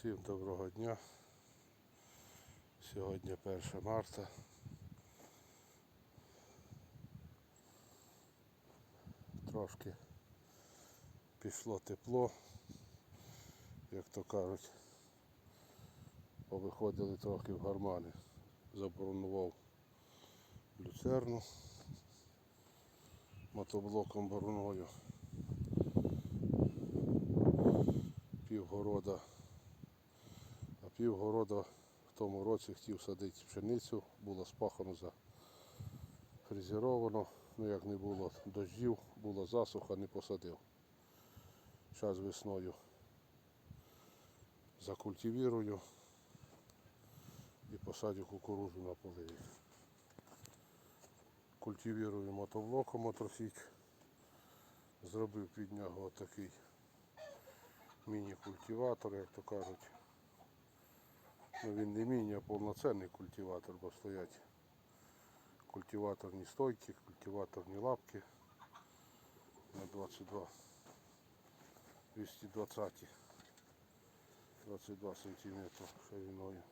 Всім доброго дня. Сьогодні 1 марта. Трошки пішло тепло, як то кажуть. Повиходили трохи в гармани. Заборонував люцерну мотоблоком бороною. Півгорода півгорода в тому році хотів садити пшеницю, було спахано за фрезеровано, ну як не було дощів, була засуха, не посадив. Зараз весною закультивірую і посадю кукурузу на поливі. Культивірую мотоблоком мотросіч. Зробив під нього отакий міні-культиватор, як то кажуть. Ну, він не міні, а повноцінний культиватор, бо стоять культиваторні стойки, культиваторні лапки на 22 220 22 сантиметра шириною.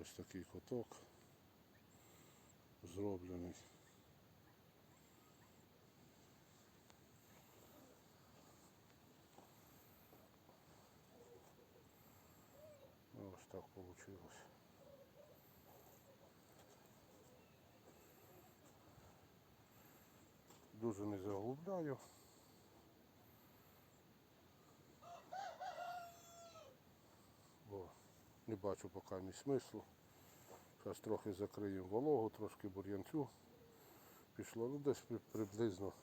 Ось такий куток зроблений. Так вийшло. Дуже не заглубляю. Бо не бачу поки ні смислу. Зараз трохи закриємо вологу, трошки бур'янцю пішло, ну десь приблизно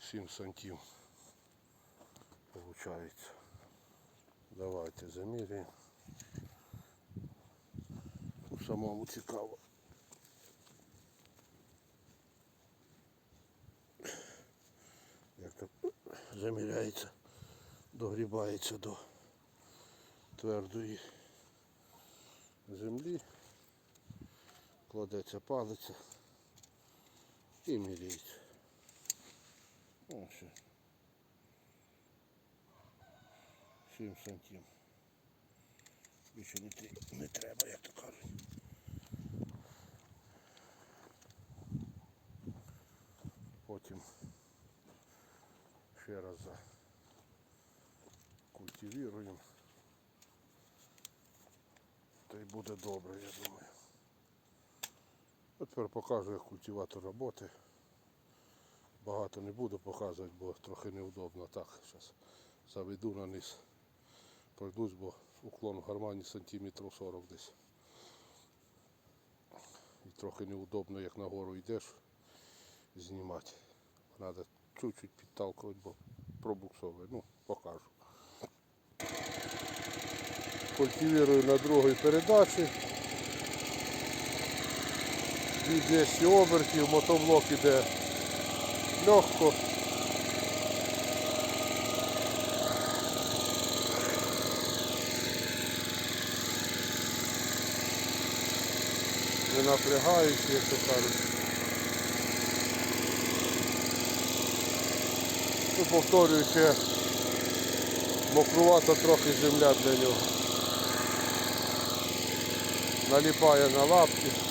7 сантів. Получається. Давайте заміряємо. Самому цікаво. Як так заміряється, догрібається до твердої землі, кладеться палиця і міряється. О, ще. 7 сантим. Більше не, не треба, як то кажуть. Потім ще раз закультивіруємо. Та й буде добре, я думаю. От тепер покажу, як культиватор роботи. Багато не буду показувати, бо трохи неудобно. Так, зараз заведу на низ. Пройдусь, бо уклон в гармані сантиметрів 40 десь. І трохи неудобно, як нагору йдеш, знімати. Треба чуть-чуть підталкувати, бо пробуксовує. Ну, покажу. Культивірую на другій передачі. 200 обертів, мотоблок іде легко. Не напрягаючи, як то кажуть. Ну, повторюю ще мокрувата трохи земля для нього. Наліпає на лапки.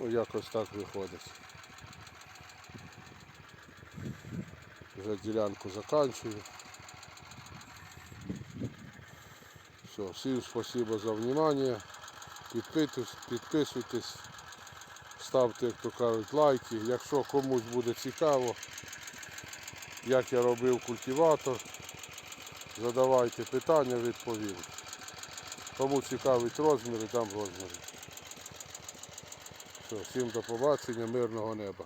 Ну, якось так виходить. Вже ділянку заканчую. Все, всім спасибо за внимание. Підписуйтесь, підписуйтесь, ставте, як то кажуть, лайки. Якщо комусь буде цікаво, як я робив культиватор, задавайте питання, відповім. Кому цікавить розміри, там розміри. Все, всім до побачення, мирного неба.